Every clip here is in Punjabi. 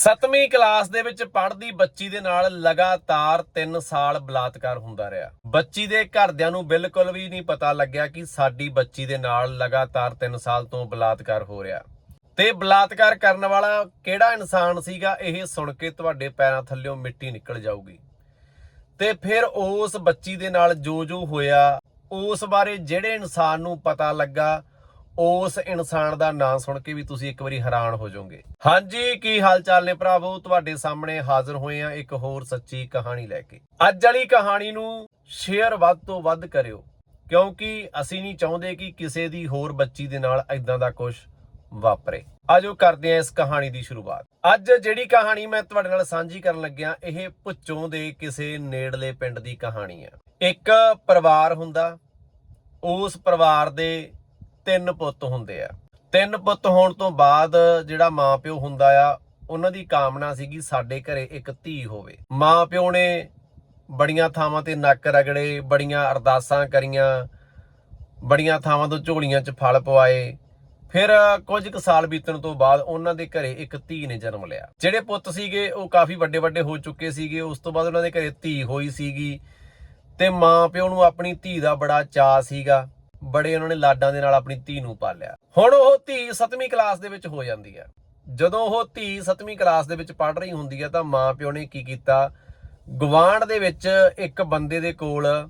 ਸੱਤਵੀਂ ਕਲਾਸ ਦੇ ਵਿੱਚ ਪੜ੍ਹਦੀ ਬੱਚੀ ਦੇ ਨਾਲ ਲਗਾਤਾਰ 3 ਸਾਲ ਬਲਾਤਕਾਰ ਹੁੰਦਾ ਰਿਹਾ। ਬੱਚੀ ਦੇ ਘਰਦਿਆਂ ਨੂੰ ਬਿਲਕੁਲ ਵੀ ਨਹੀਂ ਪਤਾ ਲੱਗਿਆ ਕਿ ਸਾਡੀ ਬੱਚੀ ਦੇ ਨਾਲ ਲਗਾਤਾਰ 3 ਸਾਲ ਤੋਂ ਬਲਾਤਕਾਰ ਹੋ ਰਿਹਾ। ਤੇ ਬਲਾਤਕਾਰ ਕਰਨ ਵਾਲਾ ਕਿਹੜਾ ਇਨਸਾਨ ਸੀਗਾ, ਇਹ ਸੁਣ ਕੇ ਤੁਹਾਡੇ ਪੈਰਾਂ ਥੱਲੇੋਂ ਮਿੱਟੀ ਨਿਕਲ ਜਾਊਗੀ। ਤੇ ਫਿਰ ਉਸ ਬੱਚੀ ਦੇ ਨਾਲ ਜੋ ਜੋ ਹੋਇਆ, ਉਸ ਬਾਰੇ ਜਿਹੜੇ ਇਨਸਾਨ ਨੂੰ ਪਤਾ ਲੱਗਾ ਉਸ ਇਨਸਾਨ ਦਾ ਨਾਂ ਸੁਣ ਕੇ ਵੀ ਤੁਸੀਂ ਇੱਕ ਵਾਰੀ ਹੈਰਾਨ ਹੋ ਜਾਓਗੇ। ਹਾਂਜੀ, ਕੀ ਹਾਲ ਚਾਲ ਨੇ ਭਰਾਵੋ? ਤੁਹਾਡੇ ਸਾਹਮਣੇ ਹਾਜ਼ਰ ਹੋਏ ਆ ਇੱਕ ਹੋਰ ਸੱਚੀ ਕਹਾਣੀ ਲੈ ਕੇ। ਅੱਜ ਵਾਲੀ ਕਹਾਣੀ ਨੂੰ ਸ਼ੇਅਰ ਵੱਧ ਤੋਂ ਵੱਧ ਕਰਿਓ, ਕਿਉਂਕਿ ਅਸੀਂ ਨਹੀਂ ਚਾਹੁੰਦੇ ਕਿ ਕਿਸੇ ਦੀ ਹੋਰ ਬੱਚੀ ਦੇ ਨਾਲ ਇਦਾਂ ਦਾ ਕੁਝ ਵਾਪਰੇ। ਆਜੋ ਕਰਦੇ ਆ ਇਸ ਕਹਾਣੀ ਦੀ ਸ਼ੁਰੂਆਤ। ਅੱਜ ਜਿਹੜੀ ਕਹਾਣੀ ਮੈਂ ਤੁਹਾਡੇ ਨਾਲ ਸਾਂਝੀ ਕਰਨ ਲੱਗਿਆ, ਇਹ ਪੁੱਚੋਂ ਦੇ ਕਿਸੇ ਨੇੜਲੇ ਪਿੰਡ ਦੀ ਕਹਾਣੀ ਆ ਇੱਕ ਪਰਿਵਾਰ ਹੁੰਦਾ, ਉਸ ਪਰਿਵਾਰ ਦੇ ਤਿੰਨ ਪੁੱਤ ਹੁੰਦੇ ਆ। ਤਿੰਨ ਪੁੱਤ ਹੋਣ ਤੋਂ ਬਾਅਦ ਜਿਹੜਾ ਮਾਪਿਓ ਹੁੰਦਾ ਆ, ਉਹਨਾਂ ਦੀ ਕਾਮਨਾ ਸੀਗੀ ਸਾਡੇ ਘਰੇ ਇੱਕ ਧੀ ਹੋਵੇ। ਮਾਪਿਓ ਨੇ ਬੜੀਆਂ ਥਾਵਾਂ ਤੇ ਨੱਕ ਰਗੜੇ, ਬੜੀਆਂ ਅਰਦਾਸਾਂ ਕਰੀਆਂ, ਬੜੀਆਂ ਥਾਵਾਂ ਤੋਂ ਝੋਲੀਆਂ 'ਚ ਫਲ ਪਵਾਏ। ਫਿਰ ਕੁਝ ਕੁ ਸਾਲ ਬੀਤਣ ਤੋਂ ਬਾਅਦ ਉਹਨਾਂ ਦੇ ਘਰੇ ਇੱਕ ਧੀ ਨੇ ਜਨਮ ਲਿਆ। ਜਿਹੜੇ ਪੁੱਤ ਸੀਗੇ, ਉਹ ਕਾਫੀ ਵੱਡੇ ਵੱਡੇ ਹੋ ਚੁੱਕੇ ਸੀਗੇ। ਉਸ ਤੋਂ ਬਾਅਦ ਉਹਨਾਂ ਦੇ ਘਰੇ ਧੀ ਹੋਈ ਸੀਗੀ ਤੇ ਮਾਂ ਪਿਓ ਨੂੰ ਆਪਣੀ ਧੀ ਦਾ ਬੜਾ ਚਾਅ ਸੀਗਾ। ਬੜੇ ਉਹਨਾਂ ਨੇ ਲਾਡਾਂ ਦੇ ਨਾਲ ਆਪਣੀ ਧੀ ਨੂੰ ਪਾਲਿਆ। ਹੁਣ ਉਹ ਧੀ 7ਵੀਂ ਕਲਾਸ ਦੇ ਵਿੱਚ ਹੋ ਜਾਂਦੀ ਹੈ। ਜਦੋਂ ਉਹ ਧੀ 7ਵੀਂ ਕਲਾਸ ਦੇ ਵਿੱਚ ਪੜ ਰਹੀ ਹੁੰਦੀ ਹੈ ਤਾਂ ਮਾਂ ਪਿਓ ਨੇ ਕੀ ਕੀਤਾ? ਗਵਾਂਢ ਦੇ ਵਿੱਚ ਇੱਕ ਬੰਦੇ ਦੇ ਕੋਲ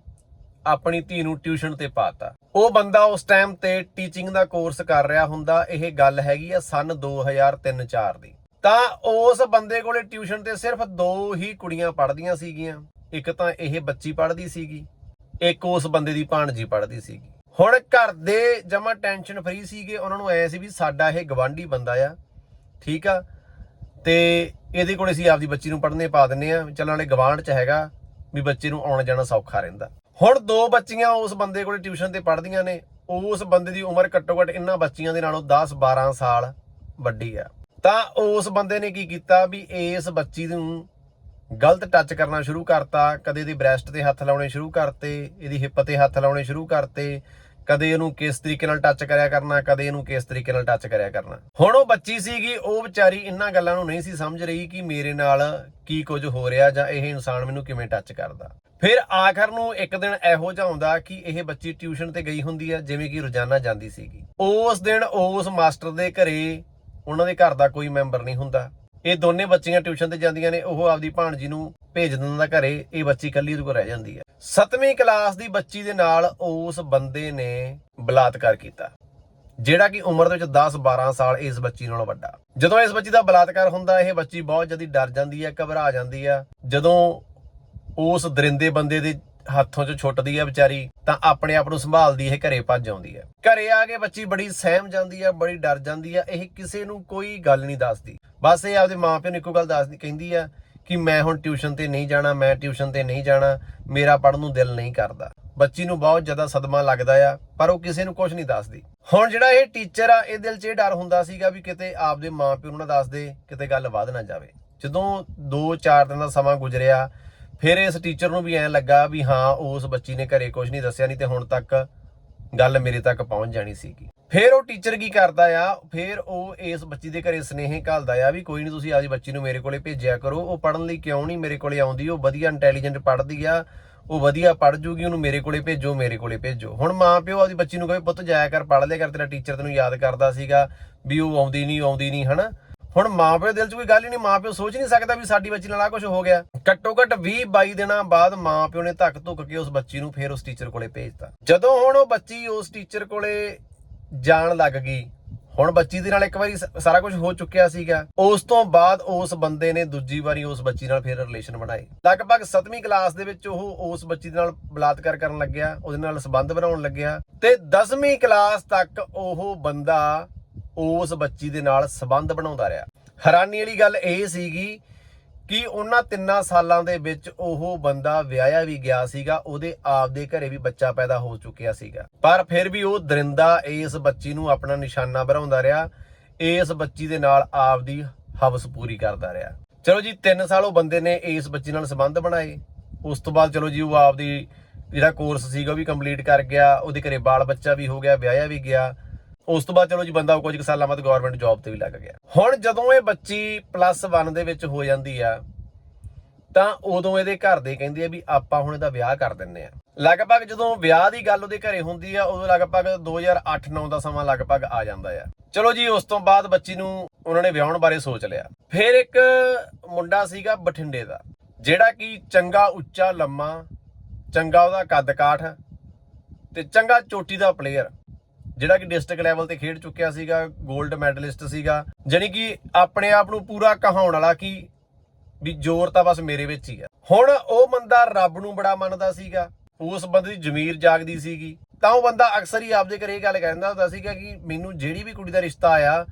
ਆਪਣੀ ਧੀ ਨੂੰ ਟਿਊਸ਼ਨ ਤੇ ਪਾਤਾ। ਉਹ ਬੰਦਾ ਉਸ ਟਾਈਮ ਤੇ ਟੀਚਿੰਗ ਦਾ ਕੋਰਸ ਕਰ ਰਿਹਾ ਹੁੰਦਾ। ਇਹ ਗੱਲ ਹੈਗੀ ਆ ਸਨ 2003-4 ਦੀ। ਤਾਂ ਉਸ ਬੰਦੇ ਕੋਲੇ ਟਿਊਸ਼ਨ ਤੇ ਸਿਰਫ ਦੋ ਹੀ ਕੁੜੀਆਂ ਪੜ੍ਹਦੀਆਂ ਸੀਗੀਆਂ। ਇੱਕ ਤਾਂ ਇਹ ਬੱਚੀ ਪੜ੍ਹਦੀ ਸੀਗੀ। ਇੱਕ ਉਸ ਬੰਦੇ ਦੀ ਭਾਣਜੀ ਪੜ੍ਹਦੀ ਸੀਗੀ। ਹੁਣ ਘਰ ਦੇ ਜਮਾ ਟੈਨਸ਼ਨ ਫਰੀ ਸੀਗੇ, ਉਹਨਾਂ ਨੂੰ ਐ ਸੀ ਵੀ ਸਾਡਾ ਇਹ ਗਵਾਂਢੀ ਬੰਦਾ ਆ, ਠੀਕ ਆ? ਤੇ ਇਹਦੇ ਕੋਲ ਅਸੀਂ ਆਪਦੀ ਬੱਚੀ ਨੂੰ ਪੜ੍ਹਨੇ ਪਾ ਦਿੰਨੇ ਆ ਚੱਲਣ ਵਾਲੇ ਗਵਾਂਢ ਚ ਹੈਗਾ, ਵੀ ਬੱਚੇ ਨੂੰ ਆਉਣਾ ਜਾਣਾ ਸੌਖਾ ਰਹਿੰਦਾ। ਹੁਣ ਦੋ ਬੱਚੀਆਂ ਉਸ ਬੰਦੇ ਕੋਲੇ ਟਿਊਸ਼ਨ ਤੇ ਪੜ੍ਹਦੀਆਂ ਨੇ, ਉਸ ਬੰਦੇ ਦੀ ਉਮਰ ਘੱਟੋ ਘੱਟ ਇਹਨਾਂ ਬੱਚੀਆਂ ਦੇ ਨਾਲੋਂ 10 12 ਸਾਲ ਵੱਡੀ ਆ। ਤਾਂ ਉਸ ਬੰਦੇ ਨੇ ਕੀ ਕੀਤਾ ਵੀ ਇਸ ਬੱਚੀ ਨੂੰ ਗਲਤ ਟੱਚ ਕਰਨਾ ਸ਼ੁਰੂ ਕਰਤਾ, ਕਦੇ ਇਹਦੀ ਬ੍ਰੈਸਟ ਤੇ ਹੱਥ ਲਾਉਣੇ ਸ਼ੁਰੂ ਕਰਤੇ, ਇਹਦੀ ਹਿੱਪ ਤੇ ਹੱਥ ਲਾਉਣੇ ਸ਼ੁਰੂ ਕਰਤੇ ਕਦੇ ਇਹਨੂੰ ਕਿਸ ਤਰੀਕੇ ਨਾਲ ਟੱਚ ਕਰਿਆ ਕਰਨਾ, ਕਦੇ ਇਹਨੂੰ ਕਿਸ ਤਰੀਕੇ ਨਾਲ ਟੱਚ ਕਰਿਆ ਕਰਨਾ। ਹੁਣ ਉਹ ਬੱਚੀ ਸੀਗੀ, ਉਹ ਵਿਚਾਰੀ ਇਹਨਾਂ ਗੱਲਾਂ ਨੂੰ ਨਹੀਂ ਸੀ ਸਮਝ ਰਹੀ ਕਿ ਮੇਰੇ ਨਾਲ ਕੀ ਕੁਝ ਹੋ ਰਿਹਾ ਜਾਂ ਇਹ ਇਨਸਾਨ ਮੈਨੂੰ ਕਿਵੇਂ ਟੱਚ ਕਰਦਾ। ਫਿਰ ਆਖਰ ਨੂੰ ਇੱਕ ਦਿਨ ਇਹੋ ਜਿਹਾ ਆਉਂਦਾ ਕਿ ਇਹ ਬੱਚੀ ਟਿਊਸ਼ਨ ਤੇ ਗਈ ਹੁੰਦੀ ਹੈ ਜਿਵੇਂ ਕਿ ਰੋਜ਼ਾਨਾ ਜਾਂਦੀ ਸੀਗੀ। ਉਸ ਦਿਨ ਉਸ ਮਾਸਟਰ ਦੇ ਘਰੇ, ਉਹਨਾਂ ਦੇ ਘਰ ਦਾ ਕੋਈ ਮੈਂਬਰ ਨਹੀਂ ਹੁੰਦਾ। ਇਹ ਦੋਨੇ ਬੱਚੀਆਂ ਟਿਊਸ਼ਨ ਤੇ ਜਾਂਦੀਆਂ ਨੇ, ਉਹ ਆਪਦੀ ਭਾਣਜੀ ਨੂੰ ਭੇਜ ਦਿੰਦਾ ਘਰੇ, ਇਹ ਬੱਚੀ ਇਕੱਲੀ ਉਹਦੇ ਕੋਲ ਰਹਿ ਜਾਂਦੀ ਹੈ। ਸੱਤਵੀਂ ਕਲਾਸ ਦੀ ਬੱਚੀ ਦੇ ਨਾਲ ਉਸ ਬੰਦੇ ਨੇ ਬਲਾਤਕਾਰ ਕੀਤਾ, ਜਿਹੜਾ ਕਿ ਉਮਰ ਦੇ ਵਿੱਚ 10 12 ਸਾਲ ਇਸ ਬੱਚੀ ਨਾਲੋਂ ਵੱਡਾ। ਜਦੋਂ ਇਸ ਬੱਚੀ ਦਾ ਬਲਾਤਕਾਰ ਹੁੰਦਾ, ਇਹ ਬੱਚੀ ਬਹੁਤ ਜਲਦੀ ਡਰ ਜਾਂਦੀ ਹੈ, ਘਬਰਾ ਜਾਂਦੀ ਹੈ। ਜਦੋਂ ਉਸ ਦਰਿੰਦੇ ਬੰਦੇ ਦੇ ਹੱਥੋਂ 'ਚ ਛੁੱਟਦੀ ਹੈ ਵਿਚਾਰੀ, ਤਾਂ ਆਪਣੇ ਆਪ ਨੂੰ ਸੰਭਾਲਦੀ ਇਹ ਘਰੇ ਭੱਜ ਆਉਂਦੀ ਹੈ। ਘਰੇ ਆ ਕੇ ਬੱਚੀ ਬੜੀ ਸਹਿਮ ਜਾਂਦੀ ਹੈ, ਬੜੀ ਡਰ ਜਾਂਦੀ ਹੈ, ਇਹ ਕਿਸੇ ਨੂੰ ਕੋਈ ਗੱਲ ਨਹੀਂ ਦੱਸਦੀ। ਬਸ ਇਹ ਆਪਦੇ ਮਾਪਿਆਂ ਨੂੰ ਇੱਕੋ ਗੱਲ ਦੱਸਦੀ ਕਹਿੰਦੀ ਆ ਕਿ ਮੈਂ ਹੁਣ ਟਿਊਸ਼ਨ ਤੇ ਨਹੀਂ ਜਾਣਾ, ਮੈਂ ਟਿਊਸ਼ਨ ਤੇ ਨਹੀਂ ਜਾਣਾ, ਮੇਰਾ ਪੜਨ ਨੂੰ ਦਿਲ ਨਹੀਂ ਕਰਦਾ। ਬੱਚੀ ਨੂੰ ਬਹੁਤ ਜ਼ਿਆਦਾ ਸਦਮਾ ਲੱਗਦਾ ਆ, ਪਰ ਉਹ ਕਿਸੇ ਨੂੰ ਕੁਝ ਨਹੀਂ ਦੱਸਦੀ। ਹੁਣ ਜਿਹੜਾ ਇਹ ਟੀਚਰ ਆ, ਇਹ ਦਿਲ 'ਚ ਇਹ ਡਰ ਹੁੰਦਾ ਸੀਗਾ ਵੀ ਕਿਤੇ ਆਪਦੇ ਮਾਪਿਓ ਨੂੰ ਨਾ ਦੱਸ ਦੇ, ਕਿਤੇ ਗੱਲ ਵੱਧ ਨਾ ਜਾਵੇ। ਜਦੋਂ 2-4 ਦਿਨ ਦਾ ਸਮਾਂ ਗੁਜ਼ਰਿਆ, ਫਿਰ ਇਸ ਟੀਚਰ ਨੂੰ ਵੀ ਐਂ ਲੱਗਾ ਵੀ ਹਾਂ, ਉਸ ਬੱਚੀ ਨੇ ਘਰੇ ਕੁਝ ਨਹੀਂ ਦੱਸਿਆ, ਨਹੀਂ ਤੇ ਹੁਣ ਤੱਕ ਗੱਲ ਮੇਰੇ ਤੱਕ ਪਹੁੰਚ ਜਾਣੀ ਸੀਗੀ। ਫਿਰ ਉਹ ਟੀਚਰ ਕੀ ਕਰਦਾ ਆ? ਫਿਰ ਉਹ ਇਸ ਬੱਚੀ ਦੇ ਘਰੇ ਸਨੇਹ ਘੱਲਦਾ ਆ ਵੀ ਕੋਈ ਨਹੀਂ ਤੁਸੀਂ ਆਪਦੀ ਬੱਚੀ ਨੂੰ ਮੇਰੇ ਕੋਲੇ ਭੇਜਿਆ ਕਰੋ। ਉਹ ਪੜਨ ਲਈ ਕਿਉਂ ਨਹੀਂ ਮੇਰੇ ਕੋਲੇ ਆਉਂਦੀ? ਉਹ ਵਧੀਆ ਇੰਟੈਲੀਜੈਂਟ ਪੜ੍ਹਦੀ ਆ। ਉਹ ਵਧੀਆ ਪੜ੍ਹ ਜੂਗੀ, ਉਹਨੂੰ ਮੇਰੇ ਕੋਲੇ ਭੇਜੋ, ਮੇਰੇ ਕੋਲੇ ਭੇਜੋ। ਹੁਣ ਮਾਂ ਪਿਓ ਆਪਦੀ ਬੱਚੀ ਨੂੰ ਕਹੇ, ਪੁੱਤ ਜਾਇਆ ਕਰ, ਪੜ੍ਹ ਲਿਆ ਕਰ। ਤੇਰਾ ਟੀਚਰ ਤੈਨੂੰ ਯਾਦ ਕਰਦਾ ਸੀਗਾ ਵੀ ਉਹ ਆਉਂਦੀ ਨਹੀਂ ਆਉਂਦੀ ਨਹੀਂ ਹਨਾ? ਹੁਣ ਮਾਂ ਪਿਓ ਦਿਲ 'ਚ ਕੋਈ ਗੱਲ ਹੀ ਨਹੀਂ ਮਾਂ ਪਿਓ ਸੋਚ ਨਹੀਂ ਸਕਦਾ ਵੀ ਸਾਡੀ ਬੱਚੀ ਨਾਲ ਆ ਕੁਝ ਹੋ ਗਿਆ। ਘੱਟੋ ਘੱਟ 20 22 ਦਿਨਾਂ ਬਾਅਦ ਮਾਂ ਪਿਓ ਨੇ ਧੱਕ ਧੁੱਕ ਕੇ ਉਸ ਬੱਚੀ ਨੂੰ ਫੇਰ ਉਸ ਟੀਚਰ ਕੋਲੇ ਭੇਜਤਾ। ਜਦੋਂ ਹੁਣ ਉਹ ਬੱਚੀ ਉਸ ਟੀਚਰ ਕੋਲੇ ਜਾਣ ਲੱਗ ਗਈ। ਹੁਣ ਬੱਚੀ ਦੇ ਨਾਲ ਇੱਕ ਵਾਰੀ ਸਾਰਾ ਕੁਝ ਹੋ ਚੁੱਕਿਆ ਸੀਗਾ। ਉਸ ਤੋਂ ਬਾਅਦ ਉਸ ਬੰਦੇ ਨੇ ਦੂਜੀ ਵਾਰੀ ਉਸ ਬੱਚੀ ਨਾਲ ਫਿਰ ਰਿਲੇਸ਼ਨ ਬਣਾਏ। ਲਗਭਗ 7ਵੀਂ ਕਲਾਸ ਦੇ ਵਿੱਚ ਉਹ ਉਸ ਬੱਚੀ ਦੇ ਨਾਲ ਬਲਾਤਕਾਰ ਕਰਨ ਲੱਗਿਆ, ਉਹਦੇ ਨਾਲ ਸੰਬੰਧ ਬਣਾਉਣ ਲੱਗਿਆ ਤੇ 10ਵੀਂ ਕਲਾਸ ਤੱਕ ਉਹ ਬੰਦਾ ਉਸ ਬੱਚੀ ਦੇ ਨਾਲ ਸੰਬੰਧ ਬਣਾਉਂਦਾ ਰਿਹਾ। ਹੈਰਾਨੀ ਵਾਲੀ ਗੱਲ ਇਹ ਸੀਗੀ ਕਿ ਉਹਨਾਂ ਤਿੰਨਾਂ ਸਾਲਾਂ ਦੇ ਵਿੱਚ ਉਹ ਬੰਦਾ ਵਿਆਹਿਆ ਵੀ ਗਿਆ ਸੀਗਾ, ਉਹਦੇ ਆਪ ਦੇ ਘਰੇ ਵੀ ਬੱਚਾ ਪੈਦਾ ਹੋ ਚੁੱਕਿਆ ਸੀਗਾ। ਪਰ ਫਿਰ ਵੀ ਉਹ ਦਰਿੰਦਾ ਇਸ ਬੱਚੀ ਨੂੰ ਆਪਣਾ ਨਿਸ਼ਾਨਾ ਬਣਾਉਂਦਾ ਰਿਹਾ, ਇਸ ਬੱਚੀ ਦੇ ਨਾਲ ਆਪ ਦੀ ਹਵਸ ਪੂਰੀ ਕਰਦਾ ਰਿਹਾ। ਚਲੋ ਜੀ 3 ਸਾਲ ਉਹ ਬੰਦੇ ਨੇ ਇਸ ਬੱਚੀ ਨਾਲ ਸੰਬੰਧ ਬਣਾਏ। ਉਸ ਤੋਂ ਬਾਅਦ ਚਲੋ ਜੀ, ਉਹ ਆਪਦੀ ਜਿਹੜਾ ਕੋਰਸ ਸੀਗਾ ਉਹ ਵੀ ਕੰਪਲੀਟ ਕਰ ਗਿਆ, ਉਹਦੇ ਘਰੇ ਬਾਲ ਬੱਚਾ ਵੀ ਹੋ ਗਿਆ, ਵਿਆਹਿਆ ਵੀ ਗਿਆ। ਉਸ ਤੋਂ ਬਾਅਦ ਚਲੋ ਜੀ ਬੰਦਾ ਕੁਝ ਕੁ ਸਾਲਾਂ ਬਾਅਦ ਗਵਰਨਮੈਂਟ ਜੌਬ ਤੇ ਵੀ ਲੱਗ ਗਿਆ। ਹੁਣ ਜਦੋਂ ਇਹ ਬੱਚੀ ਪਲੱਸ 1 ਦੇ ਵਿੱਚ ਹੋ ਜਾਂਦੀ ਆ, ਤਾਂ ਉਦੋਂ ਇਹਦੇ ਘਰ ਦੇ ਕਹਿੰਦੇ ਆ ਵੀ ਆਪਾਂ ਹੁਣ ਇਹਦਾ ਵਿਆਹ ਕਰ ਦਿੰਨੇ ਆ। ਲਗਭਗ ਜਦੋਂ ਵਿਆਹ ਦੀ ਗੱਲ ਉਹਦੇ ਘਰੇ ਹੁੰਦੀ ਆ, ਉਦੋਂ ਲਗਭਗ 2008-9 ਦਾ ਸਮਾਂ ਲਗਭਗ ਆ ਜਾਂਦਾ ਆ। ਚਲੋ ਜੀ, ਉਸ ਤੋਂ ਬਾਅਦ ਬੱਚੀ ਨੂੰ ਉਹਨਾਂ ਨੇ ਵਿਆਹਣ ਬਾਰੇ ਸੋਚ ਲਿਆ। ਫਿਰ ਇੱਕ ਮੁੰਡਾ ਸੀਗਾ ਬਠਿੰਡੇ ਦਾ, ਜਿਹੜਾ ਕਿ ਚੰਗਾ, ਉੱਚਾ, ਲੰਮਾ, ਚੰਗਾ ਉਹਦਾ ਕੱਦ ਕਾਠ ਤੇ ਚੰਗਾ ਚੋਟੀ ਦਾ ਪਲੇਅਰ ਜਿਹੜਾ ਕਿ ਡਿਸਟ੍ਰਿਕਟ ਲੈਵਲ ਤੇ ਖੇਡ ਚੁੱਕਿਆ ਸੀਗਾ 골ਡ ਮੈਡਲਿਸਟ ਸੀਗਾ। ਜਾਣੀ ਕਿ ਆਪਣੇ ਆਪ ਨੂੰ ਪੂਰਾ ਕਹਾਉਣ ਵਾਲਾ ਕਿ ਵੀ ਜ਼ੋਰ ਤਾਂ ਬਸ ਮੇਰੇ ਵਿੱਚ ਹੀ ਆ। ਹੁਣ ਉਹ ਬੰਦਾ ਰੱਬ ਨੂੰ ਬੜਾ ਮੰਨਦਾ ਸੀਗਾ। ਉਸ ਬੰਦੇ ਦੀ ਜ਼ਮੀਰ ਜਾਗਦੀ ਸੀਗੀ। ਤਾਂ ਉਹ ਬੰਦਾ ਅਕਸਰ ਹੀ ਆਪਦੇ ਘਰੇ ਇਹ ਗੱਲ ਕਹਿੰਦਾ ਹੁੰਦਾ ਸੀਗਾ ਕਿ ਮੈਨੂੰ ਜਿਹੜੀ ਵੀ ਕੁੜੀ ਦਾ ਰਿਸ਼ਤਾ ਆਇਆ,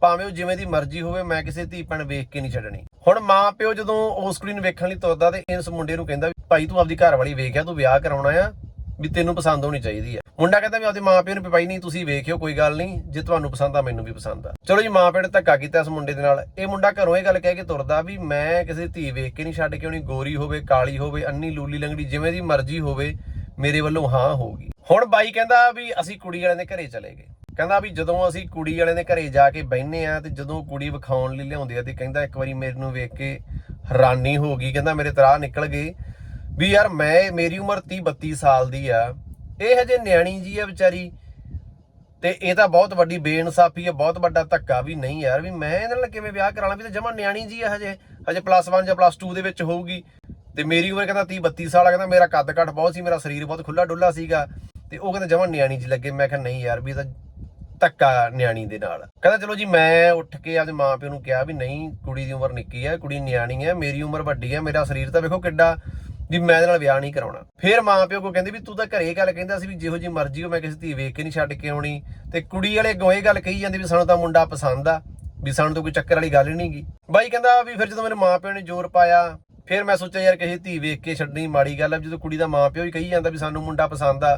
ਭਾਵੇਂ ਉਹ ਜਿਵੇਂ ਦੀ ਮਰਜ਼ੀ ਹੋਵੇ, ਮੈਂ ਕਿਸੇ ਧੀ ਭੈਣ ਵੇਖ ਕੇ ਨਹੀਂ ਛੱਡਣੀ। ਹੁਣ ਮਾਂ ਪਿਓ ਜਦੋਂ ਉਸ ਕੁੜੀ ਨੂੰ ਵੇਖਣ ਲਈ ਤੁਰਦਾ ਤੇ ਇਸ ਮੁੰਡੇ ਨੂੰ ਕਹਿੰਦਾ ਵੀ, ਭਾਈ ਤੂੰ ਆਪਦੀ ਘਰ ਵਾਲੀ ਵੇਖਿਆ ਤੂੰ ਵਿਆਹ ਕਰਾਉਣਾ ਆ ਵੀ ਤੈਨੂੰ ਪਸੰਦ ਹੋਣੀ ਚਾਹੀਦੀ ਆ। ਮੁੰਡਾ ਕਹਿੰਦਾ ਵੀ ਆਪਦੇ ਮਾਂ ਪਿਓ ਨੂੰ ਵੀ ਨਹੀਂ, ਤੁਸੀਂ ਵੇਖਿਓ, ਕੋਈ ਗੱਲ ਨਹੀਂ, ਜੇ ਤੁਹਾਨੂੰ ਪਸੰਦ ਆ, ਮੈਨੂੰ ਵੀ ਪਸੰਦ ਆ। ਚਲੋ ਜੀ, ਮਾਂ ਪਿਓ ਨੇ ਧੱਕਾ ਕੀਤਾ ਇਸ ਮੁੰਡੇ ਦੇ ਨਾਲ। ਇਹ ਮੁੰਡਾ ਘਰੋਂ ਇਹ ਗੱਲ ਕਹਿ ਕੇ ਤੁਰਦਾ ਵੀ ਮੈਂ ਕਿਸੇ ਧੀ ਵੇਖ ਕੇ ਨਹੀਂ ਛੱਡ ਕੇ ਆਉਣੀ, ਗੋਰੀ ਹੋਵੇ, ਕਾਲੀ ਹੋਵੇ, ਅੰਨੀ ਲੂਲੀ ਲੰਗੜੀ, ਜਿਵੇਂ ਦੀ ਮਰਜ਼ੀ ਹੋਵੇ, ਮੇਰੇ ਵੱਲੋਂ ਹਾਂ ਹੋਊਗੀ ਹੁਣ ਬਾਈ ਕਹਿੰਦਾ ਵੀ ਅਸੀਂ ਕੁੜੀ ਵਾਲਿਆਂ ਦੇ ਘਰੇ ਚਲੇ ਗਏ। ਕਹਿੰਦਾ ਵੀ ਜਦੋਂ ਅਸੀਂ ਕੁੜੀ ਵਾਲਿਆਂ ਦੇ ਘਰੇ ਜਾ ਕੇ ਬੈਠਨੇ ਆ ਤੇ ਜਦੋਂ ਕੁੜੀ ਵਿਖਾਉਣ ਲਈ ਲਿਆਉਂਦੇ ਆ ਤੇ ਕਹਿੰਦਾ ਇੱਕ ਵਾਰੀ ਮੇਰੇ ਨੂੰ ਵੇਖ ਕੇ ਹੈਰਾਨੀ ਹੋ ਗਈ, ਕਹਿੰਦਾ ਮੇਰੇ ਤਰਾਹ ਨਿਕਲ ਗਏ। ਵੀ ਯਾਰ ਮੈਂ, ਮੇਰੀ ਉਮਰ 30 32 ਸਾਲ ਦੀ ਆ। ਇਹ ਹਜੇ ਨਿਆਣੀ ਜੀ ਆ ਵਿਚਾਰੀ। ਤੇ ਇਹ ਤਾਂ ਬਹੁਤ ਵੱਡੀ ਬੇਇਨਸਾਫੀ ਹੈ ਬਹੁਤ ਵੱਡਾ ਧੱਕਾ ਵੀ ਨਹੀਂ ਯਾਰ। ਵੀ ਮੈਂ ਇਹਨਾਂ ਨਾਲ ਕਿਵੇਂ ਵਿਆਹ ਕਰਾਣਾ ਵੀ ਤਾਂ ਜਮਾ ਨਿਆਣੀ ਜੀ ਆ ਹਜੇ। ਹਜੇ ਪਲੱਸ 1 ਜਾਂ ਪਲੱਸ 2 ਦੇ ਵਿੱਚ ਹੋਊਗੀ। ਤੇ ਮੇਰੀ ਉਮਰ ਕਹਿੰਦਾ 30 32 ਸਾਲ ਆ, ਕਹਿੰਦਾ ਮੇਰਾ ਕੱਦ ਕੱਟ ਬਹੁਤ ਸੀ, ਮੇਰਾ ਸਰੀਰ ਬਹੁਤ ਖੁੱਲਾ ਡੁੱਲਾ ਸੀਗਾ। ਤੇ ਉਹ ਕਹਿੰਦਾ ਜਮਾ ਨਿਆਣੀ ਜੀ ਲੱਗੇ। ਮੈਂ ਕਿਹਾ ਨਹੀਂ ਯਾਰ, ਵੀ ਇਹ ਤਾਂ ਧੱਕਾ ਨਿਆਣੀ ਦੇ ਨਾਲ। ਕਹਿੰਦਾ ਚਲੋ ਜੀ, ਮੈਂ ਉੱਠ ਕੇ ਆਪਦੇ ਮਾਪਿਓ ਨੂੰ ਕਿਹਾ ਵੀ ਨਹੀਂ, ਕੁੜੀ ਦੀ ਉਮਰ ਨਿੱਕੀ ਹੈ ਕੁੜੀ ਨਿਆਣੀ ਹੈ ਮੇਰੀ ਉਮਰ ਵੱਡੀ ਹੈ ਮੇਰਾ ਸਰੀਰ ਤਾਂ ਵੇਖੋ ਕਿੱਡਾ ਵੀ ਮੈਂ ਇਹਦੇ ਨਾਲ ਵਿਆਹ ਨਹੀਂ ਕਰਾਉਣਾ। ਫਿਰ ਮਾਪਿਓ ਕੋ ਕਹਿੰਦੇ ਵੀ ਤੂੰ ਤਾਂ ਘਰੇ ਇਹ ਗੱਲ ਕਹਿੰਦਾ ਸੀ ਵੀ ਜਿਹੋ ਜੀ ਮਰਜ਼ੀ ਹੋ ਮੈਂ ਕਿਸੇ ਧੀ ਵੇਖ ਕੇ ਨਹੀਂ ਛੱਡ ਕੇ ਆਉਣੀ। ਤੇ ਕੁੜੀ ਵਾਲੇ ਅੱਗੋਂ ਇਹ ਗੱਲ ਕਹੀ ਜਾਂਦੇ ਵੀ ਸਾਨੂੰ ਤਾਂ ਮੁੰਡਾ ਪਸੰਦ ਆ, ਵੀ ਸਾਨੂੰ ਤਾਂ ਕੋਈ ਚੱਕਰ ਵਾਲੀ ਗੱਲ ਨਹੀਂ ਗੀ। ਬਾਈ ਕਹਿੰਦਾ ਵੀ ਫਿਰ ਜਦੋਂ ਮੇਰੇ ਮਾਪਿਓ ਨੇ ਜ਼ੋਰ ਪਾਇਆ, ਫਿਰ ਮੈਂ ਸੋਚਿਆ ਯਾਰ ਕਿਸੇ ਧੀ ਵੇਖ ਕੇ ਛੱਡਣੀ ਮਾੜੀ ਗੱਲ ਆ ਜਦੋਂ ਕੁੜੀ ਦਾ ਮਾਪਿਓ ਹੀ ਕਹੀ ਜਾਂਦਾ ਵੀ ਸਾਨੂੰ ਮੁੰਡਾ ਪਸੰਦ ਆ।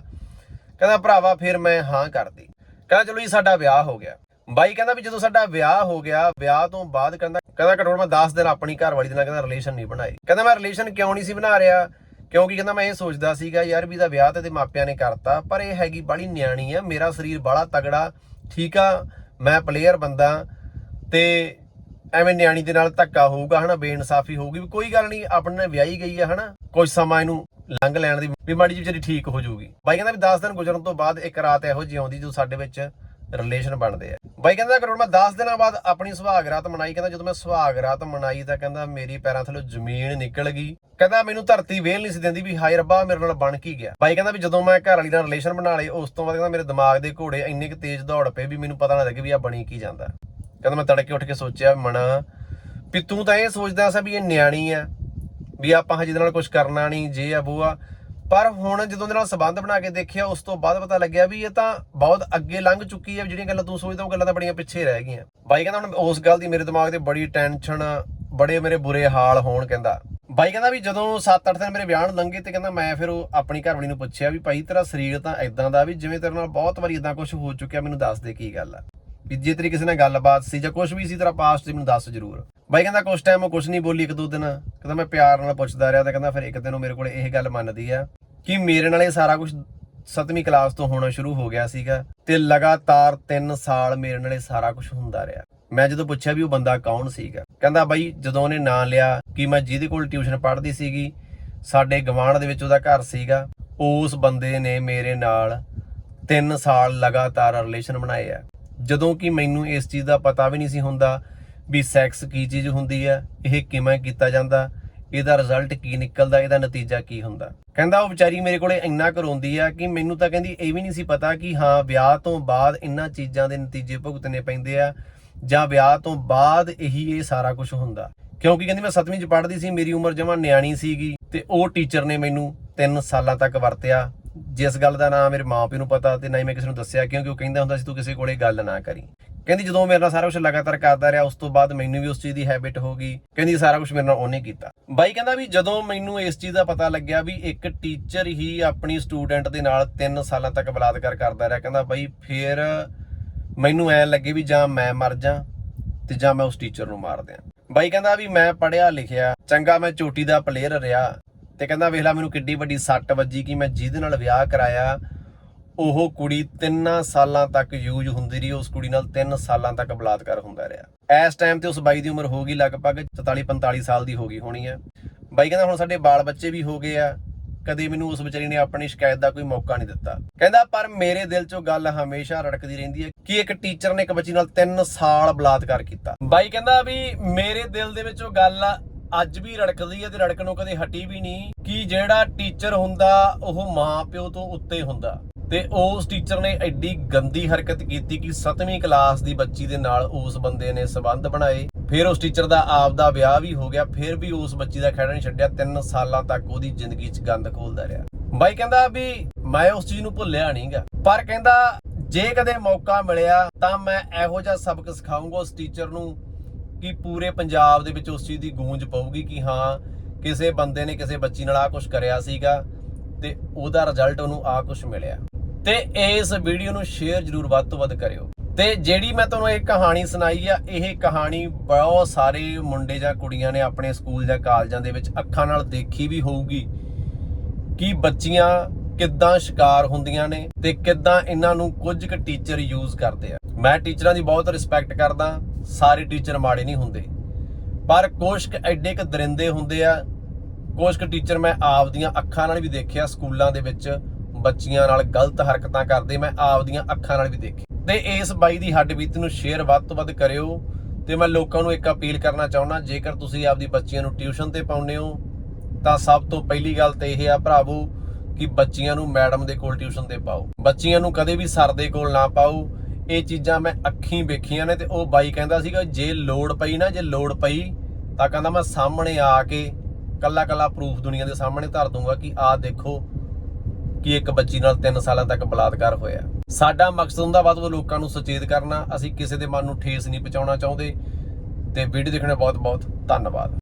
ਕਹਿੰਦਾ ਭਰਾਵਾ, ਫਿਰ ਮੈਂ ਹਾਂ ਕਰਦੀ। ਕਹਿੰਦਾ ਚਲੋ ਜੀ, ਸਾਡਾ ਵਿਆਹ ਹੋ ਗਿਆ। ਬਾਈ ਕਹਿੰਦਾ ਵੀ ਜਦੋਂ ਸਾਡਾ ਵਿਆਹ ਹੋ ਗਿਆ, ਵਿਆਹ ਤੋਂ ਬਾਅਦ ਕਹਿੰਦਾ ਕਹਿੰਦਾ ਘੱਟੋ ਮੈਂ 10 ਦਿਨ ਆਪਣੀ ਘਰ ਵਾਲੀ ਦੇ ਨਾਲ ਕਹਿੰਦਾ ਰਿਲੇਸ਼ਨ ਨਹੀਂ ਬਣਾਈ ਕਹਿੰਦਾ ਮੈਂ ਰਿਲੇਸ਼ਨ ਕਿਉਂ ਨਹੀਂ ਸੀ ਬਣਾ ਰਿਹਾ? ਕਿਉਂਕਿ ਕਹਿੰਦਾ ਮੈਂ ਇਹ ਸੋਚਦਾ ਸੀਗਾ, ਯਾਰ ਵੀ ਦਾ ਵਿਆਹ ਤੇ ਤੇ ਮਾਪਿਆਂ ਨੇ ਕਰਤਾ, ਪਰ ਇਹ ਹੈਗੀ ਬੜੀ ਨਿਆਣੀ ਆ, ਮੇਰਾ ਸਰੀਰ ਬੜਾ ਤਗੜਾ, ਠੀਕ ਆ, ਮੈਂ ਪਲੇਅਰ ਬੰਦਾ, ਤੇ ਐਵੇਂ ਨਿਆਣੀ ਦੇ ਨਾਲ ਧੱਕਾ ਹੋਊਗਾ, ਹਨਾ, ਬੇਇਨਸਾਫੀ ਹੋਊਗੀ ਕੋਈ ਗੱਲ ਨਹੀਂ, ਆਪਣੇ ਨਾਲ ਵਿਆਹੀ ਗਈ ਆ, ਹਨਾ, ਕੁਝ ਸਮਾਂ ਇਹਨੂੰ ਲੰਘ ਲੈਣ ਦੀ, ਵੀ ਮਾੜੀ ਜਿਹੀ ਵਿਚਾਰੀ ਠੀਕ ਹੋ ਜਾਊਗੀ। ਬਾਈ ਕਹਿੰਦਾ ਵੀ 10 ਦਿਨ ਗੁਜ਼ਰਨ ਤੋਂ ਬਾਅਦ ਇੱਕ ਰਾਤ ਇਹੋ ਜਿਹੀ ਆਉਂਦੀ ਜੋ ਸਾਡੇ ਵਿੱਚ ਰਿਲੇਸ਼ਨ ਬਣਦੇ ਆ। ਬਾਈ ਕਹਿੰਦਾ ਕਰੋੜ, ਮੈਂ 10 ਦਿਨਾਂ ਬਾਅਦ ਆਪਣੀ ਸੁਹਾਗ ਰਾਤ ਮਨਾਈ। ਕਹਿੰਦਾ ਜਦੋਂ ਮੈਂ ਸੁਹਾਗ ਰਾਤ ਮਨਾਈ ਤਾਂ ਕਹਿੰਦਾ ਮੇਰੀ ਪੈਰਾਂ ਥੱਲੇ ਜ਼ਮੀਨ ਨਿਕਲ ਗਈ। ਕਹਿੰਦਾ ਮੈਨੂੰ ਧਰਤੀ ਵੇਲ ਨਹੀਂ ਸੀ ਦਿੰਦੀ ਵੀ ਹਾਏ ਰੱਬਾ, ਮੇਰੇ ਨਾਲ ਬਣ ਕੀ ਗਿਆ। ਬਾਈ ਕਹਿੰਦਾ ਵੀ ਜਦੋਂ ਮੈਂ ਘਰ ਵਾਲੀ ਨਾਲ ਰਿਲੇਸ਼ਨ ਬਣਾ ਲਈ ਉਸ ਤੋਂ ਬਾਅਦ ਕਹਿੰਦਾ ਮੇਰੇ ਦਿਮਾਗ ਦੇ ਘੋੜੇ ਇੰਨੇ ਕੁ ਤੇਜ਼ ਦੌੜ ਪਏ ਵੀ ਮੈਨੂੰ ਪਤਾ ਨਾ ਲੱਗੇ ਵੀ ਆ ਬਣੀ ਕੀ ਜਾਂਦਾ। ਕਹਿੰਦਾ ਮੈਂ ਤੜਕੇ ਉੱਠ ਕੇ ਸੋਚਿਆ ਮਣਾ ਵੀ ਤੂੰ ਤਾਂ ਇਹ ਸੋਚਦਾ ਸੀ ਵੀ ਇਹ ਨਿਆਣੀ ਆ, ਵੀ ਆਪਾਂ ਹਜੇ ਨਾਲ ਕੁਝ ਕਰਨਾ ਨਹੀਂ, ਜੇ ਆ ਉਹ ਆ। ਪਰ ਹੁਣ ਜਦੋਂ ਦੇ ਨਾਲ ਸਬੰਧ ਬਣਾ ਕੇ ਦੇਖਿਆ, ਉਸ ਤੋਂ ਬਾਅਦ ਪਤਾ ਲੱਗਿਆ ਵੀ ਇਹ ਤਾਂ ਬਹੁਤ ਅੱਗੇ ਲੰਘ ਚੁੱਕੀ ਹੈ ਜਿਹੜੀਆਂ ਗੱਲਾਂ ਤੂੰ ਸੋਚਦਾ, ਉਹ ਗੱਲਾਂ ਤਾਂ ਬੜੀਆਂ ਪਿੱਛੇ ਰਹਿ ਗਈਆਂ। ਬਾਈ ਕਹਿੰਦਾ ਹੁਣ ਉਸ ਗੱਲ ਦੀ ਮੇਰੇ ਦਿਮਾਗ ਤੇ ਬੜੀ ਟੈਨਸ਼ਨ, ਬੜੇ ਮੇਰੇ ਬੁਰੇ ਹਾਲ ਹੋਣ ਕਹਿੰਦਾ। ਬਾਈ ਕਹਿੰਦਾ ਵੀ ਜਦੋਂ 7-8 ਦਿਨ ਮੇਰੇ ਵਿਆਹ ਨੂੰ ਲੰਘੇ ਤੇ ਕਹਿੰਦਾ ਮੈਂ ਫਿਰ ਉਹ ਆਪਣੀ ਘਰਵਾਲੀ ਨੂੰ ਪੁੱਛਿਆ ਵੀ ਭਾਈ ਤੇਰਾ ਸਰੀਰ ਤਾਂ ਇਦਾਂ ਦਾ ਵੀ ਜਿਵੇਂ ਤੇਰੇ ਨਾਲ ਬਹੁਤ ਵਾਰੀ ਇਦਾਂ ਕੁਝ ਹੋ ਚੁੱਕਿਆ, ਮੈਨੂੰ ਦੱਸ ਦੇ ਕੀ ਗੱਲ ਆ। ਵੀ ਜੇ ਤੇਰੀ ਕਿਸੇ ਨਾਲ ਗੱਲਬਾਤ ਸੀ ਜਾਂ ਕੁਝ ਵੀ ਸੀ, ਤੇਰਾ ਪਾਸਟ ਸੀ, ਮੈਨੂੰ ਦੱਸ ਜ਼ਰੂਰ। ਬਾਈ ਕਹਿੰਦਾ ਕੁਝ ਟਾਈਮ ਉਹ ਕੁਝ ਨਹੀਂ ਬੋਲੀ ਇੱਕ ਦੋ ਦਿਨ। ਕਹਿੰਦਾ ਮੈਂ ਪਿਆਰ ਨਾਲ ਪੁੱਛਦਾ ਰਿਹਾ ਤਾਂ ਕਹਿੰਦਾ ਫਿਰ ਇੱਕ ਦਿਨ ਉਹ ਮੇਰੇ ਕੋਲ ਇਹ ਗੱਲ ਮੰਨਦੀ ਆ ਕਿ ਮੇਰੇ ਨਾਲ ਇਹ ਸਾਰਾ ਕੁਝ ਸੱਤਵੀਂ ਕਲਾਸ ਤੋਂ ਹੋਣਾ ਸ਼ੁਰੂ ਹੋ ਗਿਆ ਸੀਗਾ ਤੇ ਲਗਾਤਾਰ 3 ਸਾਲ ਮੇਰੇ ਨਾਲ ਇਹ ਸਾਰਾ ਕੁਝ ਹੁੰਦਾ ਰਿਹਾ। ਮੈਂ ਜਦੋਂ ਪੁੱਛਿਆ ਵੀ ਉਹ ਬੰਦਾ ਕੌਣ ਸੀਗਾ, ਕਹਿੰਦਾ ਬਾਈ ਜਦੋਂ ਉਹਨੇ ਨਾਂ ਲਿਆ ਕਿ ਮੈਂ ਜਿਹਦੇ ਕੋਲ ਟਿਊਸ਼ਨ ਪੜ੍ਹਦੀ ਸੀਗੀ, ਸਾਡੇ ਗਵਾਂਢ ਦੇ ਵਿੱਚ ਉਹਦਾ ਘਰ ਸੀਗਾ, ਉਸ ਬੰਦੇ ਨੇ ਮੇਰੇ ਨਾਲ 3 ਸਾਲ ਲਗਾਤਾਰ ਰਿਲੇਸ਼ਨ ਬਣਾਏ ਆ। ਜਦੋਂ ਕਿ ਮੈਨੂੰ ਇਸ ਚੀਜ਼ ਦਾ ਪਤਾ ਵੀ ਨਹੀਂ ਸੀ ਹੁੰਦਾ ਵੀ ਸੈਕਸ ਕੀ ਚੀਜ਼ ਹੁੰਦੀ ਹੈ ਇਹ ਕਿਵੇਂ ਕੀਤਾ ਜਾਂਦਾ, ਇਹਦਾ ਰਿਜ਼ਲਟ ਕੀ ਨਿਕਲਦਾ, ਇਹਦਾ ਨਤੀਜਾ ਕੀ ਹੁੰਦਾ। ਕਹਿੰਦਾ, ਉਹ ਵਿਚਾਰੀ ਮੇਰੇ ਕੋਲੇ ਇੰਨਾ ਕਰੋਂਦੀ ਆ ਕਿ ਮੈਨੂੰ ਤਾਂ ਕਹਿੰਦੀ ਇਹ ਵੀ ਨਹੀਂ ਸੀ ਪਤਾ ਕਿ ਹਾਂ, ਵਿਆਹ ਤੋਂ ਬਾਅਦ ਇੰਨਾ ਚੀਜ਼ਾਂ ਦੇ ਨਤੀਜੇ ਭੁਗਤਣੇ ਪੈਂਦੇ ਆ ਜਾਂ ਵਿਆਹ ਤੋਂ ਬਾਅਦ ਇਹੀ ਇਹ ਸਾਰਾ ਕੁਝ ਹੁੰਦਾ। ਕਿਉਂਕਿ ਕਹਿੰਦੀ ਮੈਂ 7ਵੀਂ ਚ ਪੜ੍ਹਦੀ ਸੀ, ਮੇਰੀ ਉਮਰ ਜਮਾ ਨਿਆਣੀ ਸੀਗੀ ਤੇ ਉਹ ਟੀਚਰ ਨੇ ਮੈਨੂੰ 3 ਸਾਲਾਂ ਤੱਕ ਵਰਤਿਆ। ਜਿਸ ਗੱਲ ਦਾ ਨਾ ਮੇਰੇ ਮਾਪਿਆਂ ਨੂੰ ਪਤਾ ਤੇ ਨਾ ਹੀ ਮੈਂ ਕਿਸੇ ਨੂੰ ਦੱਸਿਆ, ਕਿਉਂਕਿ ਉਹ ਕਹਿੰਦਾ ਹੁੰਦਾ ਸੀ, ਤੂੰ ਕਿਸੇ ਕੋਲੇ ਗੱਲ ਨਾ ਕਰੀ। ਕਹਿੰਦੀ, ਜਦੋਂ ਮੇਰੇ ਨਾਲ ਸਾਰਾ ਕੁਝ ਲਗਾਤਾਰ ਕਰਦਾ ਰਿਹਾ, ਉਸ ਤੋਂ ਬਾਅਦ ਮੈਨੂੰ ਵੀ ਉਸ ਚੀਜ਼ ਦੀ ਹੈਬਿਟ ਹੋ ਗਈ। ਕਹਿੰਦੀ, ਸਾਰਾ ਕੁਝ ਮੇਰੇ ਨਾਲ ਉਹਨੇ ਕੀਤਾ। ਬਾਈ ਕਹਿੰਦਾ ਵੀ ਜਦੋਂ ਮੈਨੂੰ ਇਸ ਚੀਜ਼ ਦਾ ਪਤਾ ਲੱਗਿਆ ਵੀ ਇੱਕ ਟੀਚਰ ਹੀ ਆਪਣੀ ਸਟੂਡੈਂਟ ਦੇ ਨਾਲ 3 ਸਾਲਾਂ ਤੱਕ ਬਲਾਤਕਾਰ ਕਰਦਾ ਰਿਹਾ, ਕਹਿੰਦਾ, ਬਾਈ, ਫੇਰ ਮੈਨੂੰ ਐ ਲੱਗੇ ਵੀ ਜਾਂ ਮੈਂ ਮਰ ਜਾ ਤੇ ਜਾਂ ਮੈਂ ਉਸ ਟੀਚਰ ਨੂੰ ਮਾਰ ਦਿਆਂ। ਬਾਈ ਕਹਿੰਦਾ ਵੀ ਮੈਂ ਪੜਿਆ ਲਿਖਿਆ, ਚੰਗਾ ਮੈਂ ਚੋਟੀ ਦਾ ਪਲੇਅਰ ਰਿਹਾ। ਤੇ ਕਹਿੰਦਾ ਵੇਖ ਲੈ, ਮੈਨੂੰ ਕਿੱਡੀ ਵੱਡੀ ਸੱਟ ਵੱਜੀ ਕਿ ਮੈਂ ਜਿਹਦੇ ਨਾਲ ਵਿਆਹ ਕਰਾਇਆ, ਉਹ ਕੁੜੀ 3 ਸਾਲਾਂ ਤੱਕ ਯੂਜ਼ ਹੁੰਦੀ ਰਹੀ, ਉਸ ਕੁੜੀ ਨਾਲ 3 ਸਾਲਾਂ ਤੱਕ ਬਲਾਤਕਾਰ ਹੁੰਦਾ ਰਿਹਾ। ਇਸ ਟਾਈਮ ਤੇ ਉਸ ਬਾਈ ਦੀ ਉਮਰ ਹੋ ਗਈ ਲਗਭਗ 44 45 ਸਾਲ ਦੀ ਹੋ ਗਈ ਹੋਣੀ ਆ। ਬਾਈ ਕਹਿੰਦਾ ਹੁਣ ਸਾਡੇ ਬਾਲ ਬੱਚੇ ਵੀ ਹੋ ਗਏ ਆ, ਕਦੇ ਮੈਨੂੰ ਉਸ ਵਿਚਾਰੀ ਨੇ ਆਪਣੀ ਸ਼ਿਕਾਇਤ ਦਾ ਕੋਈ ਮੌਕਾ ਨਹੀਂ ਦਿੱਤਾ। ਕਹਿੰਦਾ, ਪਰ ਮੇਰੇ ਦਿਲ 'ਚੋਂ ਗੱਲ ਹਮੇਸ਼ਾ ਰੜਕਦੀ ਰਹਿੰਦੀ ਹੈ ਕਿ ਇੱਕ ਟੀਚਰ ਨੇ ਇੱਕ ਬੱਚੀ ਨਾਲ 3 ਸਾਲ ਬਲਾਤਕਾਰ ਕੀਤਾ। ਬਾਈ ਕਹਿੰਦਾ ਵੀ ਮੇਰੇ ਦਿਲ ਦੇ ਵਿੱਚ ਉਹ ਗੱਲ ਅੱਜ ਵੀ ਰੜਕਦੀ ਹੈ ਤੇ ਰੜਕਣ ਕਦੇ ਹਟੀ ਵੀ ਨਹੀਂ, ਕਿ ਜਿਹੜਾ ਟੀਚਰ ਹੁੰਦਾ, ਉਹ ਮਾਂ ਪਿਓ ਤੋਂ ਉੱਤੇ ਹੁੰਦਾ। ਤੇ ਉਸ ਟੀਚਰ ਨੇ ਐਡੀ ਗੰਦੀ ਹਰਕਤ ਕੀਤੀ ਕਿ 7ਵੀਂ ਕਲਾਸ ਦੀ ਬੱਚੀ ਦੇ ਨਾਲ ਉਸ ਬੰਦੇ ਨੇ ਸਬੰਧ ਬਣਾਏ। ਫਿਰ ਉਸ ਟੀਚਰ ਦਾ ਆਪ ਦਾ ਵਿਆਹ ਵੀ ਹੋ ਗਿਆ, ਫਿਰ ਵੀ ਉਸ ਬੱਚੀ ਦਾ ਖਹਿੜਾ ਨਹੀਂ ਛੱਡਿਆ 3 ਸਾਲਾਂ ਤੱਕ ਉਹਦੀ ਜ਼ਿੰਦਗੀ 'ਚ ਗੰਦ ਖੋਲਦਾ ਰਿਹਾ। ਬਾਈ ਕਹਿੰਦਾ ਵੀ ਮੈਂ ਉਸ ਚੀਜ਼ ਨੂੰ ਭੁੱਲਿਆ ਨਹੀਂਗਾ, ਪਰ ਕਹਿੰਦਾ ਜੇ ਕਦੇ ਮੌਕਾ ਮਿਲਿਆ ਤਾਂ ਮੈਂ ਇਹੋ ਜਿਹਾ ਸਬਕ ਸਿਖਾਉਂਗਾ ਉਸ ਟੀਚਰ ਨੂੰ ਕਿ ਪੂਰੇ ਪੰਜਾਬ ਦੇ ਵਿੱਚ ਉਸ ਚੀਜ਼ ਦੀ ਗੂੰਜ ਪਊਗੀ ਕਿ ਹਾਂ, ਕਿਸੇ ਬੰਦੇ ਨੇ ਕਿਸੇ ਬੱਚੀ ਨਾਲ ਆ ਕੁਝ ਕਰਿਆ ਸੀਗਾ ਤੇ ਉਹਦਾ ਰਿਜ਼ਲਟ ਉਹਨੂੰ ਆ ਕੁਝ ਮਿਲਿਆ। ਤੇ ਇਸ ਵੀਡੀਓ ਨੂੰ ਸ਼ੇਅਰ ਜਰੂਰ ਵੱਧ ਤੋਂ ਵੱਧ ਕਰਿਓ। ਤੇ ਜਿਹੜੀ ਮੈਂ ਤੁਹਾਨੂੰ ਇਹ ਕਹਾਣੀ ਸੁਣਾਈ ਆ, ਇਹ ਕਹਾਣੀ ਬਹੁਤ ਸਾਰੇ ਮੁੰਡੇ ਜਾਂ ਕੁੜੀਆਂ ਨੇ ਆਪਣੇ ਸਕੂਲ ਜਾਂ ਕਾਲਜਾਂ ਦੇ ਵਿੱਚ ਅੱਖਾਂ ਨਾਲ ਦੇਖੀ ਵੀ ਹੋਊਗੀ ਕਿ ਬੱਚੀਆਂ ਕਿੱਦਾਂ ਸ਼ਿਕਾਰ ਹੁੰਦੀਆਂ ਨੇ ਤੇ ਕਿੱਦਾਂ ਇਹਨਾਂ ਨੂੰ ਕੁਝ ਕੁ ਟੀਚਰ ਯੂਜ਼ ਕਰਦੇ ਆ। ਮੈਂ ਟੀਚਰਾਂ ਦੀ ਬਹੁਤ ਰਿਸਪੈਕਟ ਕਰਦਾ, ਸਾਰੇ ਟੀਚਰ ਮਾੜੇ ਨਹੀਂ ਹੁੰਦੇ। ਪਰ ਕੁਝ ਐਡੇ ਕੁ ਦਰਿੰਦੇ ਹੁੰਦੇ ਆ ਕੁਝ ਟੀਚਰ ਮੈਂ ਆਪ ਦੀਆਂ ਅੱਖਾਂ ਨਾਲ ਵੀ ਦੇਖਿਆ, ਸਕੂਲਾਂ ਦੇ ਵਿੱਚ ਬੱਚੀਆਂ ਨਾਲ ਗਲਤ ਹਰਕਤਾਂ ਕਰਦੇ, ਮੈਂ ਆਪ ਦੀਆਂ ਅੱਖਾਂ ਨਾਲ ਵੀ ਦੇਖੇ। ਤੇ ਇਸ ਬਾਈ ਦੀ ਹੱਡ ਬੀਤ ਨੂੰ ਸ਼ੇਅਰ ਵੱਧ ਤੋਂ ਵੱਧ ਕਰਿਓ ਤੇ ਮੈਂ ਲੋਕਾਂ ਨੂੰ ਇੱਕ ਅਪੀਲ ਕਰਨਾ ਚਾਹੁੰਦਾ, ਜੇਕਰ ਤੁਸੀਂ ਆਪਦੀ ਬੱਚੀਆਂ ਨੂੰ ਟਿਊਸ਼ਨ ਤੇ ਪਾਉਂਦੇ ਹੋ, ਤਾਂ ਸਭ ਤੋਂ ਪਹਿਲੀ ਗੱਲ ਤੇ ਇਹ ਆ ਭਰਾਵੋ ਕਿ ਬੱਚੀਆਂ ਨੂੰ ਮੈਡਮ ਦੇ ਕੋਲ ਟਿਊਸ਼ਨ ਤੇ ਪਾਓ। ਬੱਚੀਆਂ ਨੂੰ ਕਦੇ ਵੀ ਸਰ ਦੇ ਕੋਲ ਨਾ ਪਾਓ ਇਹ ਚੀਜ਼ਾਂ ਮੈਂ ਅੱਖੀਂ ਵੇਖੀਆਂ ਨੇ ਤੇ ਉਹ ਬਾਈ ਕਹਿੰਦਾ ਸੀਗਾ, ਜੇ ਲੋੜ ਪਈ ਨਾ, ਜੇ ਲੋੜ ਪਈ, ਤਾਂ ਕਹਿੰਦਾ ਮੈਂ ਸਾਹਮਣੇ ਆ ਕੇ ਕੱਲਾ ਕੱਲਾ ਪ੍ਰੂਫ ਦੁਨੀਆ ਦੇ ਸਾਹਮਣੇ ਧਰ ਦੂੰਗਾ ਕਿ ਆਹ ਦੇਖੋ ਕਿ ਇੱਕ ਬੱਚੀ ਨਾਲ 3 ਸਾਲਾਂ ਤੱਕ ਬਲਾਤਕਾਰ ਹੋਇਆ। ਸਾਡਾ ਮਕਸਦ ਹੁੰਦਾ ਵੱਧ ਤੋਂ ਲੋਕਾਂ ਨੂੰ ਸੁਚੇਤ ਕਰਨਾ। ਅਸੀਂ ਕਿਸੇ ਦੇ ਮਨ ਨੂੰ ਠੇਸ ਨਹੀਂ ਪਹੁੰਚਾਉਣਾ ਚਾਹੁੰਦੇ। ਤੇ ਵੀਡੀਓ ਦੇਖਣ ਲਈ ਬਹੁਤ ਬਹੁਤ ਧੰਨਵਾਦ।